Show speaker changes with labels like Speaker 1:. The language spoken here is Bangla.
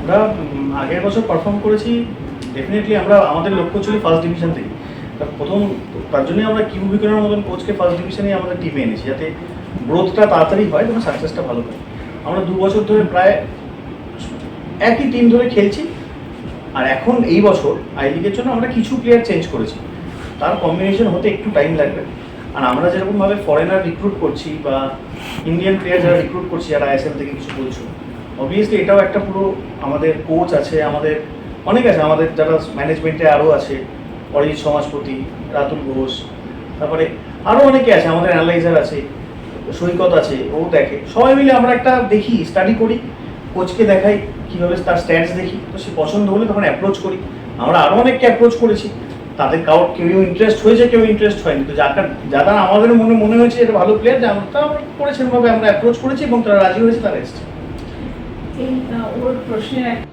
Speaker 1: আমরা আগের বছর পারফর্ম করেছি ডেফিনেটলি আমরা আমাদের লক্ষ্য ছিল ফার্স্ট ডিভিশন থেকে। প্রথম, তার জন্যই আমরা কিউ বিকরণের মতন কোচকে ফার্স্ট ডিভিশনে আমাদের টিমে এনেছি, যাতে গ্রোথটা তাড়াতাড়ি হয় এবং সাকসেসটা ভালো হয়। আমরা দু বছর ধরে প্রায় একই টিম ধরে খেলছি, আর এখন এই বছর আই লিগের জন্য আমরা কিছু প্লেয়ার চেঞ্জ করেছি। তার কম্বিনেশন হতে একটু টাইম লাগবে। আর আমরা যেরকমভাবে ফরেনার রিক্রুট করছি বা ইন্ডিয়ান প্লেয়ার যারা রিক্রুট করছি, যারা আইএসএল থেকে কিছু বলছো অবভিয়াসলি এটাও একটা পুরো আমাদের কোচ আছে, আমাদের অনেক আছে, আমাদের যারা ম্যানেজমেন্টে আরও আছে, অরিজিৎ সমাজপতি রাতুল ঘোষ, তারপরে আরও অনেকে আছে, আমাদের অ্যানালাইজার আছে, সৈকত আছে, ও দেখে। সবাই মিলে আমরা একটা দেখি স্টাডি করি কোচকে দেখাই, কীভাবে তার স্ট্যাটস দেখি, তো সে পছন্দ হলে তখন অ্যাপ্রোচ করি। আমরা আরও অনেককে অ্যাপ্রোচ করেছি, তাদের কারোর কেউ ইন্টারেস্ট হয়েছে, কেউ ইন্টারেস্ট হয়নি। তো যারা যারা আমাদের মনে মনে হয়েছে এটা ভালো প্লেয়ার যে আমরা করেছেন ভাবে আমরা অ্যাপ্রোচ করেছি এবং তারা রাজি হয়েছে, তারা এসছে।
Speaker 2: ಓದ್ ಪ್ರಶ್ನೆ